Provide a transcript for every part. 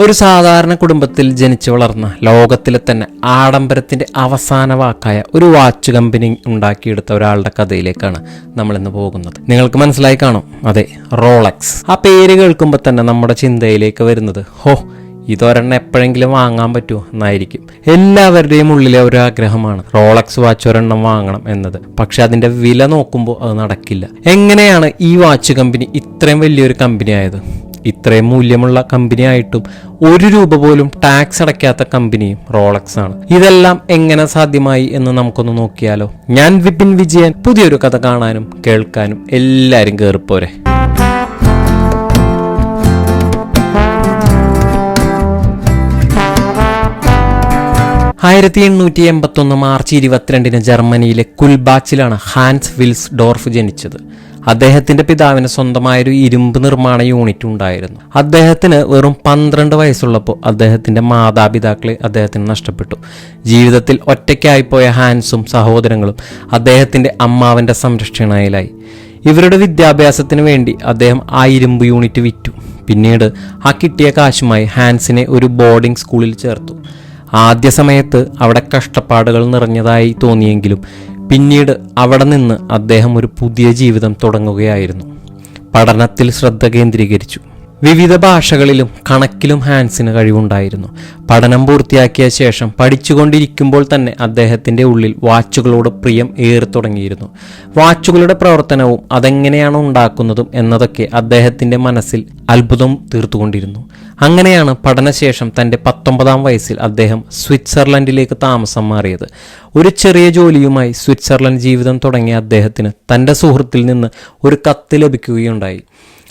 ഒരു സാധാരണ കുടുംബത്തിൽ ജനിച്ചു വളർന്ന ലോകത്തിലെ തന്നെ ആഡംബരത്തിന്റെ അവസാന വാക്കായ ഒരു വാച്ച് കമ്പനി ഉണ്ടാക്കിയെടുത്ത ഒരാളുടെ കഥയിലേക്കാണ് നമ്മൾ ഇന്ന് പോകുന്നത്. നിങ്ങൾക്ക് മനസ്സിലായി കാണും. അതെ റോളക്സ് ആ പേര് കേൾക്കുമ്പോൾ തന്നെ നമ്മുടെ ചിന്തയിലേക്ക് വരുന്നത് ഹോ ഇതൊരെണ്ണം എപ്പോഴെങ്കിലും വാങ്ങാൻ പറ്റുമോ എന്നായിരിക്കും. എല്ലാവരുടെയും ഉള്ളിലെ ഒരു ആഗ്രഹമാണ് റോളക്സ് വാച്ച് ഒരെണ്ണം വാങ്ങണം എന്നത്. പക്ഷെ അതിന്റെ വില നോക്കുമ്പോൾ അത് നടക്കില്ല. എങ്ങനെയാണ് ഈ വാച്ച് കമ്പനി ഇത്രയും വലിയൊരു കമ്പനി ആയത്? ഇത്രയും മൂല്യമുള്ള കമ്പനി ആയിട്ടും ഒരു രൂപ പോലും ടാക്സ് അടയ്ക്കാത്ത കമ്പനിയും റോളക്സ് ആണ്. ഇതെല്ലാം എങ്ങനെ സാധ്യമായി എന്ന് നമുക്കൊന്ന് നോക്കിയാലോ. ഞാൻ വിപിൻ വിജയൻ പുതിയൊരു കഥ കാണാനും കേൾക്കാനും എല്ലാവരും കയറിപ്പോരെ ആയിരത്തി എണ്ണൂറ്റി എൺപത്തി ഒന്ന് മാർച്ച് ഇരുപത്തിരണ്ടിന് ജർമ്മനിയിലെ കുൽബാച്ചിലാണ് ഹാൻസ് വിൽസ് ഡോർഫ് ജനിച്ചത്. അദ്ദേഹത്തിന്റെ പിതാവിന് സ്വന്തമായ ഒരു ഇരുമ്പ് നിർമ്മാണ യൂണിറ്റ് ഉണ്ടായിരുന്നു. അദ്ദേഹത്തിന് വെറും പന്ത്രണ്ട് വയസ്സുള്ളപ്പോൾ അദ്ദേഹത്തിന്റെ മാതാപിതാക്കളെ അദ്ദേഹത്തിന് നഷ്ടപ്പെട്ടു. ജീവിതത്തിൽ ഒറ്റയ്ക്കായിപ്പോയ ഹാൻസും സഹോദരങ്ങളും അദ്ദേഹത്തിന്റെ അമ്മാവന്റെ സംരക്ഷണയിലായി. ഇവരുടെ വിദ്യാഭ്യാസത്തിന് വേണ്ടി അദ്ദേഹം ആ ഇരുമ്പ് യൂണിറ്റ് വിറ്റു. പിന്നീട് ആ കിട്ടിയ കാശുമായി ഹാൻസിനെ ഒരു ബോർഡിംഗ് സ്കൂളിൽ ചേർത്തു. ആദ്യ സമയത്ത് അവിടെ കഷ്ടപ്പാടുകൾ നിറഞ്ഞതായി തോന്നിയെങ്കിലും പിന്നീട് അവിടെ നിന്ന് അദ്ദേഹം ഒരു പുതിയ ജീവിതം തുടങ്ങുകയായിരുന്നു. പഠനത്തിൽ ശ്രദ്ധ കേന്ദ്രീകരിച്ചു. വിവിധ ഭാഷകളിലും കണക്കിലും ഹാൻസിന് കഴിവുണ്ടായിരുന്നു. പഠനം പൂർത്തിയാക്കിയ ശേഷം പഠിച്ചുകൊണ്ടിരിക്കുമ്പോൾ തന്നെ അദ്ദേഹത്തിന്റെ ഉള്ളിൽ വാച്ചുകളോട് പ്രിയം ഏറി തുടങ്ങിയിരുന്നു. വാച്ചുകളുടെ പ്രവർത്തനവും അതെങ്ങനെയാണ് ഉണ്ടാക്കുന്നതും എന്നതൊക്കെ അദ്ദേഹത്തിന്റെ മനസ്സിൽ അത്ഭുതം തീർത്തുകൊണ്ടിരുന്നു. അങ്ങനെയാണ് പഠനശേഷം തന്റെ പത്തൊമ്പതാം വയസ്സിൽ അദ്ദേഹം സ്വിറ്റ്സർലൻഡിലേക്ക് താമസം മാറിയത്. ഒരു ചെറിയ ജോലിയുമായി സ്വിറ്റ്സർലൻഡ് ജീവിതം തുടങ്ങിയ അദ്ദേഹത്തിന് തന്റെ സുഹൃത്തിൽ നിന്ന് ഒരു കത്ത് ലഭിക്കുകയുണ്ടായി.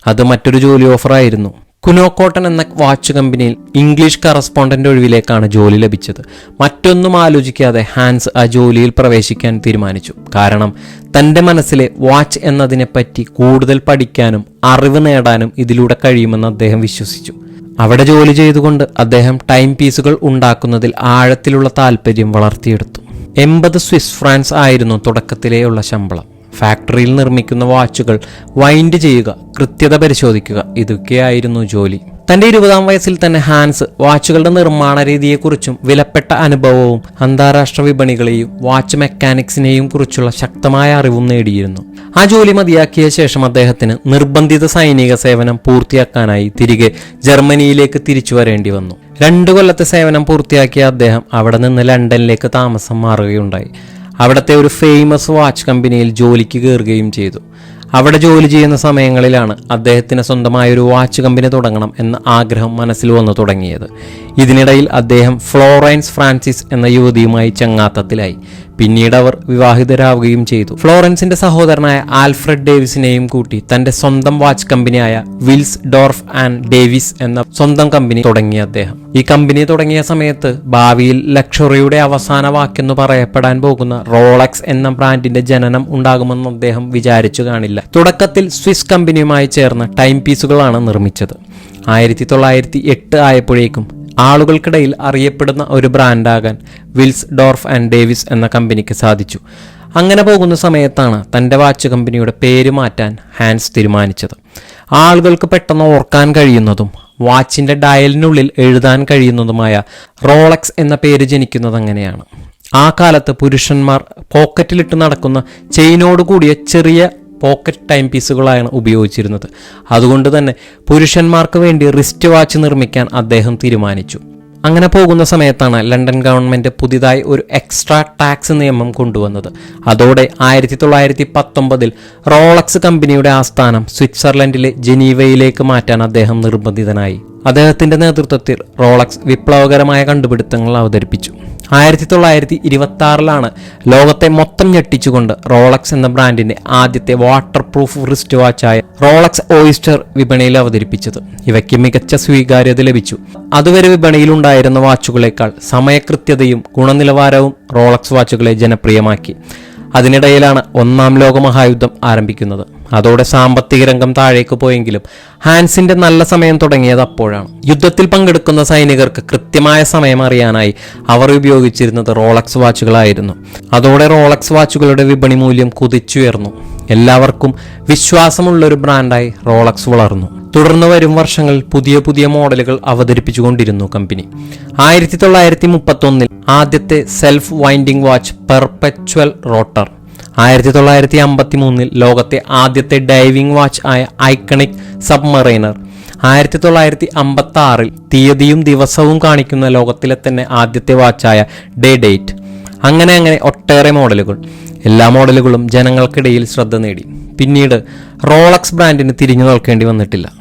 അത് മറ്റൊരു ജോലി ഓഫറായിരുന്നു കുനോക്കോട്ടൺ എന്ന വാച്ച് കമ്പനിയിൽ ഇംഗ്ലീഷ് കറസ്പോണ്ടന്റ് ഒഴിവിലേക്കാണ് ജോലി ലഭിച്ചത്. മറ്റൊന്നും ആലോചിക്കാതെ ഹാൻസ് ആ ജോലിയിൽ പ്രവേശിക്കാൻ തീരുമാനിച്ചു. കാരണം തന്റെ മനസ്സിലെ വാച്ച് എന്നതിനെപ്പറ്റി കൂടുതൽ പഠിക്കാനും അറിവ് നേടാനും ഇതിലൂടെ കഴിയുമെന്ന് അദ്ദേഹം വിശ്വസിച്ചു. അവിടെ ജോലി ചെയ്തുകൊണ്ട് അദ്ദേഹം ടൈം പീസുകൾ ഉണ്ടാക്കുന്നതിൽ ആഴത്തിലുള്ള താല്പര്യം വളർത്തിയെടുത്തു. എൺപത് സ്വിസ് ഫ്രാൻസ് ആയിരുന്നു തുടക്കത്തിലേയുള്ള ശമ്പളം. ഫാക്ടറിയിൽ നിർമ്മിക്കുന്ന വാച്ചുകൾ വൈൻഡ് ചെയ്യുക കൃത്യത പരിശോധിക്കുക. ഇതൊക്കെയായിരുന്നു ജോലി. തന്റെ ഇരുപതാം വയസ്സിൽ തന്നെ ഹാൻസ് വാച്ചുകളുടെ നിർമ്മാണ രീതിയെക്കുറിച്ചും വിലപ്പെട്ട അനുഭവവും അന്താരാഷ്ട്ര വിപണികളെയും വാച്ച് മെക്കാനിക്സിനെയും കുറിച്ചുള്ള ശക്തമായ അറിവും നേടിയിരുന്നു. ആ ജോലി മതിയാക്കിയ ശേഷം അദ്ദേഹത്തിന് നിർബന്ധിത സൈനിക സേവനം പൂർത്തിയാക്കാനായി തിരികെ ജർമ്മനിയിലേക്ക് തിരിച്ചു വരേണ്ടി വന്നു. രണ്ടു കൊല്ലത്തെ സേവനം പൂർത്തിയാക്കിയ അദ്ദേഹം അവിടെ നിന്ന് ലണ്ടനിലേക്ക് താമസം മാറുകയുണ്ടായി. അവിടുത്തെ ഒരു ഫേമസ് വാച്ച് കമ്പനിയിൽ ജോലിക്ക് കയറുകയും ചെയ്തു. അവിടെ ജോലി ചെയ്യുന്ന സമയങ്ങളിലാണ് അദ്ദേഹത്തിന് സ്വന്തമായ ഒരു വാച്ച് കമ്പനി തുടങ്ങണം എന്ന ആഗ്രഹം മനസ്സിൽ വന്നു തുടങ്ങിയത്. ഇതിനിടയിൽ അദ്ദേഹം ഫ്ലോറൻസ് ഫ്രാൻസിസ് എന്ന യുവതിയുമായി ചങ്ങാത്തത്തിലായി. പിന്നീട് അവർ വിവാഹിതരാവുകയും ചെയ്തു. ഫ്ലോറൻസിന്റെ സഹോദരനായ ആൽഫ്രഡ് ഡേവിസിനെയും കൂട്ടി തന്റെ സ്വന്തം വാച്ച് കമ്പനിയായ വിൽസ് ഡോർഫ് ആൻഡ് ഡേവിസ് എന്ന സ്വന്തം കമ്പനി തുടങ്ങിയ അദ്ദേഹം. ഈ കമ്പനി തുടങ്ങിയ സമയത്ത് ഭാവിയിൽ ലക്ഷറിയുടെ അവസാന വാക്കെന്ന് പറയപ്പെടാൻ പോകുന്ന റോളക്സ് എന്ന ബ്രാൻഡിന്റെ ജനനം ഉണ്ടാകുമെന്ന് അദ്ദേഹം വിചാരിച്ചു കാണില്ല. തുടക്കത്തിൽ സ്വിസ് കമ്പനിയുമായി ചേർന്ന് ടൈം പീസുകളാണ് നിർമ്മിച്ചത്. ആയിരത്തി തൊള്ളായിരത്തി എട്ട് ആയപ്പോഴേക്കും ആളുകൾക്കിടയിൽ അറിയപ്പെടുന്ന ഒരു ബ്രാൻഡാകാൻ വിൽസ് ഡോർഫ് ആൻഡ് ഡേവിസ് എന്ന കമ്പനിക്ക് സാധിച്ചു. അങ്ങനെ പോകുന്ന സമയത്താണ് തന്റെ വാച്ച് കമ്പനിയുടെ പേര് മാറ്റാൻ ഹാൻസ് തീരുമാനിച്ചത്. ആളുകൾക്ക് പെട്ടെന്ന് ഓർക്കാൻ കഴിയുന്നതും വാച്ചിന്റെ ഡയലിനുള്ളിൽ എഴുതാൻ കഴിയുന്നതുമായ റോളക്സ് എന്ന പേര് ജനിക്കുന്നത് അങ്ങനെയാണ്. ആ കാലത്ത് പുരുഷന്മാർ പോക്കറ്റിലിട്ട് നടക്കുന്ന ചെയിനോട് കൂടിയ ചെറിയ പോക്കറ്റ് ടൈം പീസുകളാണ് ഉപയോഗിച്ചിരുന്നത്. അതുകൊണ്ട് തന്നെ പുരുഷന്മാർക്ക് വേണ്ടി റിസ്റ്റ് വാച്ച് നിർമ്മിക്കാൻ അദ്ദേഹം തീരുമാനിച്ചു. അങ്ങനെ പോകുന്ന സമയത്താണ് ലണ്ടൻ ഗവൺമെന്റ് പുതിയതായി ഒരു എക്സ്ട്രാ ടാക്സ് നിയമം കൊണ്ടുവന്നത്. അതോടെ ആയിരത്തി തൊള്ളായിരത്തി പത്തൊമ്പതിൽ റോളക്സ് കമ്പനിയുടെ ആസ്ഥാനം സ്വിറ്റ്സർലൻഡിലെ ജനീവയിലേക്ക് മാറ്റാൻ അദ്ദേഹം നിർബന്ധിതനായി. അദ്ദേഹത്തിന്റെ നേതൃത്വത്തിൽ റോളക്സ് വിപ്ലവകരമായ കണ്ടുപിടുത്തങ്ങൾ അവതരിപ്പിച്ചു. ആയിരത്തി തൊള്ളായിരത്തി ഇരുപത്തി ആറിലാണ് ലോകത്തെ മൊത്തം ഞെട്ടിച്ചുകൊണ്ട് റോളക്സ് എന്ന ബ്രാൻഡിന്റെ ആദ്യത്തെ വാട്ടർ പ്രൂഫ് റിസ്റ്റ് വാച്ചായ റോളക്സ് ഓയിസ്റ്റർ വിപണിയിൽ അവതരിപ്പിച്ചത്. ഇവയ്ക്ക് മികച്ച സ്വീകാര്യത ലഭിച്ചു. അതുവരെ വിപണിയിലുണ്ടായിരുന്ന വാച്ചുകളേക്കാൾ സമയകൃത്യതയും ഗുണനിലവാരവും റോളക്സ് വാച്ചുകളെ ജനപ്രിയമാക്കി. അതിനിടയിലാണ് ഒന്നാം ലോക മഹായുദ്ധം ആരംഭിക്കുന്നത്. അതോടെ സാമ്പത്തിക രംഗം താഴേക്ക് പോയെങ്കിലും ഹാൻസിന്റെ നല്ല സമയം തുടങ്ങിയത് അപ്പോഴാണ്. യുദ്ധത്തിൽ പങ്കെടുക്കുന്ന സൈനികർക്ക് കൃത്യമായ സമയം അറിയാനായി അവർ ഉപയോഗിച്ചിരുന്നത് റോളക്സ് വാച്ചുകളായിരുന്നു. അതോടെ റോളക്സ് വാച്ചുകളുടെ വിപണി മൂല്യം കുതിച്ചുയർന്നു. എല്ലാവർക്കും വിശ്വാസമുള്ള ഒരു ബ്രാൻഡായി റോളക്സ് വളർന്നു. തുടർന്ന് വരും വർഷങ്ങളിൽ പുതിയ പുതിയ മോഡലുകൾ അവതരിപ്പിച്ചുകൊണ്ടിരുന്നു കമ്പനി. ആയിരത്തി തൊള്ളായിരത്തി മുപ്പത്തൊന്നിൽ ആദ്യത്തെ self winding watch perpetual rotor. ആയിരത്തി തൊള്ളായിരത്തി അമ്പത്തി മൂന്നിൽ ലോകത്തെ ആദ്യത്തെ ഡൈവിംഗ് വാച്ച് ആയ ഐക്കണിക് സബ്മറൈനർ. ആയിരത്തി തൊള്ളായിരത്തി അമ്പത്തി ആറിൽ തീയതിയും ദിവസവും കാണിക്കുന്ന ലോകത്തിലെ തന്നെ ആദ്യത്തെ വാച്ചായ ഡേ ഡേറ്റ് അങ്ങനെ അങ്ങനെ ഒട്ടേറെ മോഡലുകൾ. എല്ലാ മോഡലുകളും ജനങ്ങൾക്കിടയിൽ ശ്രദ്ധ നേടി. പിന്നീട് റോളക്സ് ബ്രാൻഡിന് തിരിഞ്ഞു നോക്കേണ്ടി വന്നിട്ടില്ല.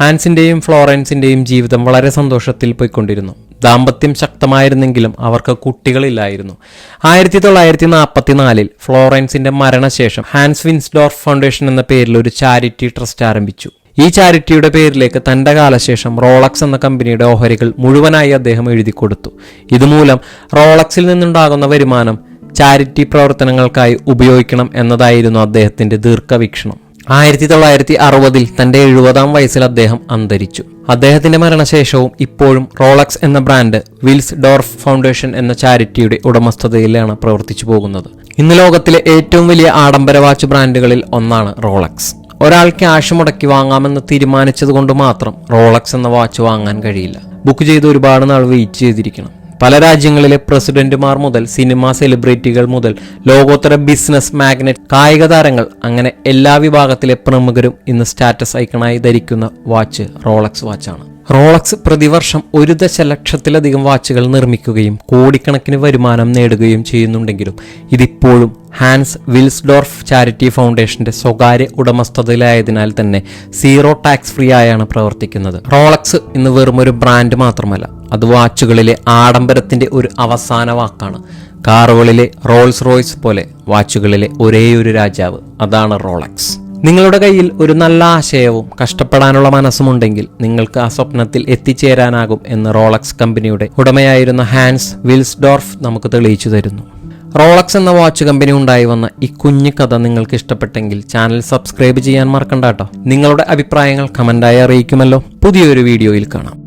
ഹാൻസിന്റെയും ഫ്ലോറൻസിന്റെയും ജീവിതം വളരെ സന്തോഷത്തിൽ പോയിക്കൊണ്ടിരുന്നു. ദാമ്പത്യം ശക്തമായിരുന്നെങ്കിലും അവർക്ക് കുട്ടികളില്ലായിരുന്നു. ആയിരത്തി തൊള്ളായിരത്തി നാൽപ്പത്തിനാലിൽ ഫ്ലോറൻസിന്റെ മരണശേഷം ഹാൻസ് വിൻസ്ഡോർഫ് ഫൗണ്ടേഷൻ എന്ന പേരിൽ ഒരു ചാരിറ്റി ട്രസ്റ്റ് ആരംഭിച്ചു. ഈ ചാരിറ്റിയുടെ പേരിലേക്ക് തന്റെ കാലശേഷം റോളക്സ് എന്ന കമ്പനിയുടെ ഓഹരികൾ മുഴുവനായി അദ്ദേഹം എഴുതി കൊടുത്തു ഇതുമൂലം റോളക്സിൽ നിന്നുണ്ടാകുന്ന വരുമാനം ചാരിറ്റി പ്രവർത്തനങ്ങൾക്കായി ഉപയോഗിക്കണം എന്നതായിരുന്നു അദ്ദേഹത്തിന്റെ ദീർഘവീക്ഷണം. ആയിരത്തി തൊള്ളായിരത്തി അറുപതിൽ തന്റെ എഴുപതാം വയസ്സിൽ അദ്ദേഹം അന്തരിച്ചു. അദ്ദേഹത്തിന്റെ മരണശേഷവും ഇപ്പോഴും റോളക്സ് എന്ന ബ്രാൻഡ് വിൽസ് ഡോർഫ് ഫൗണ്ടേഷൻ എന്ന ചാരിറ്റിയുടെ ഉടമസ്ഥതയിലാണ് പ്രവർത്തിച്ചു പോകുന്നത്. ഇന്ന് ലോകത്തിലെ ഏറ്റവും വലിയ ആഡംബര വാച്ച് ബ്രാൻഡുകളിൽ ഒന്നാണ് റോളക്സ്. ഒരാൾ ക്യാഷ് മുടക്കി വാങ്ങാമെന്ന് തീരുമാനിച്ചത് കൊണ്ട് മാത്രം റോളക്സ് എന്ന വാച്ച് വാങ്ങാൻ കഴിയില്ല. ബുക്ക് ചെയ്ത് ഒരുപാട് നാൾ വെയിറ്റ് ചെയ്തിരിക്കണം. പല രാജ്യങ്ങളിലെ പ്രസിഡന്റുമാർ മുതൽ സിനിമാ സെലിബ്രിറ്റികൾ മുതൽ ലോകോത്തര ബിസിനസ് മാഗ്നറ്റ് കായിക താരങ്ങൾ അങ്ങനെ എല്ലാ വിഭാഗത്തിലെ പ്രമുഖരും ഇന്ന് സ്റ്റാറ്റസ് ഐക്കണായി ധരിക്കുന്ന വാച്ച് റോളക്സ് വാച്ചാണ്. റോളക്സ് പ്രതിവർഷം ഒരു ദശലക്ഷത്തിലധികം വാച്ചുകൾ നിർമ്മിക്കുകയും കോടിക്കണക്കിന് വരുമാനം നേടുകയും ചെയ്യുന്നുണ്ടെങ്കിലും ഇതിപ്പോഴും ഹാൻസ് വിൽസ്ഡോർഫ് ചാരിറ്റി ഫൗണ്ടേഷന്റെ സ്വകാര്യ ഉടമസ്ഥതയിലായതിനാൽ തന്നെ സീറോ ടാക്സ് ഫ്രീ ആയാണ് പ്രവർത്തിക്കുന്നത്. റോളക്സ് ഇന്ന് വെറുമൊരു ബ്രാൻഡ് മാത്രമല്ല അത് വാച്ചുകളിലെ ആഡംബരത്തിന്റെ ഒരു അവസാന വാക്കാണ്. കാറുകളിലെ റോൾസ് റോയ്സ് പോലെ വാച്ചുകളിലെ ഒരേയൊരു രാജാവ് അതാണ് റോളക്സ്. നിങ്ങളുടെ കയ്യിൽ ഒരു നല്ല ആശയവും കഷ്ടപ്പെടാനുള്ള മനസ്സുമുണ്ടെങ്കിൽ നിങ്ങൾക്ക് ആ സ്വപ്നത്തിൽ എത്തിച്ചേരാനാകും എന്ന് റോളക്സ് കമ്പനിയുടെ ഉടമയായിരുന്ന ഹാൻസ് വിൽസ്ഡോർഫ് നമുക്ക് തെളിയിച്ചു തരുന്നു. റോളക്സ് എന്ന വാച്ച് കമ്പനി ഉണ്ടായി വന്ന ഈ കുഞ്ഞു കഥ നിങ്ങൾക്ക് ഇഷ്ടപ്പെട്ടെങ്കിൽ ചാനൽ സബ്സ്ക്രൈബ് ചെയ്യാൻ മറക്കണ്ട നിങ്ങളുടെ അഭിപ്രായങ്ങൾ കമന്റായി അറിയിക്കുമല്ലോ. പുതിയൊരു വീഡിയോയിൽ കാണാം.